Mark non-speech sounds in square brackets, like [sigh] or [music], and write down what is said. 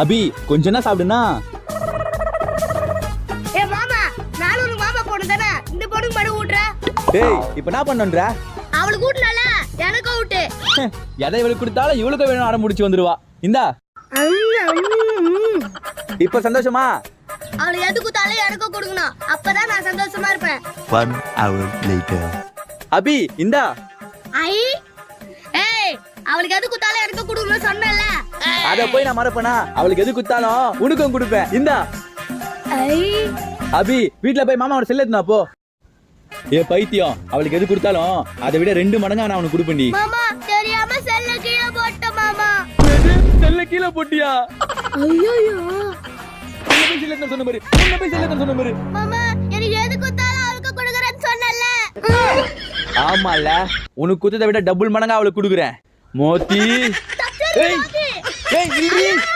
அபி கொஞ்ச என்ன சாப்பிடுனா ஏ மாமா நானும் உனக்கு மாமா பொண்ணு தானே. இந்த பொண்ணுக்கு மட்டும் ஊட்டுற? டேய் இப்ப என்ன பண்ணுன்ற? அவளுக்கு ஊட்டல எனக்கு ஊட்டு. [laughs] எதை இவளுக்கு கொடுத்தாலும் இவளுக்கு வேணும் அடம் முடிச்சு வந்துருவா. இந்தா. இப்ப சந்தோஷமா? அவளுக்கு எது குத்தாலும் எனக்கும் கொடுக்கணும். அப்பதான் நான் சந்தோஷமா இருப்பேன். One hour later. அபி இந்தா. ஐ ஏய் அவளுக்கு எது குத்தாலும் எனக்கு கொடுக்கணும்னு சொன்னேன்ல. அத போய் நான் மறப்பேனா? அவளுக்கு எது குத்தாலும் உனக்கும் கொடுப்பேன். இந்தா. அபி வீட்ல போய் மாமாவோட செல்ல போ. ஏ பைத்தியம். அவளுக்கு எது கொடுத்தாலும் அதை விட ரெண்டு மடங்கா நான் அவனுக்கு கொடுப்பேன் மாமா தெரியாம செல்ல கீழே போட்ட மாமா. செல்ல கீழே போட்டியா? ஐயோ போய் செல்ல சொன்ன மாதிரி உன்னை போய் செல்ல சொன்ன மாதிரி மாமா எனக்கு எது குத்தாலும் அவளுக்கு கொடுக்குறேன்னு சொன்னேன்ல ஆமால உனக்கு குத்ததை விட டபுள் மடங்கா அவளுக்கு கொடுக்குறேன். மோத்தி. ஏய் ஏய் இல்லி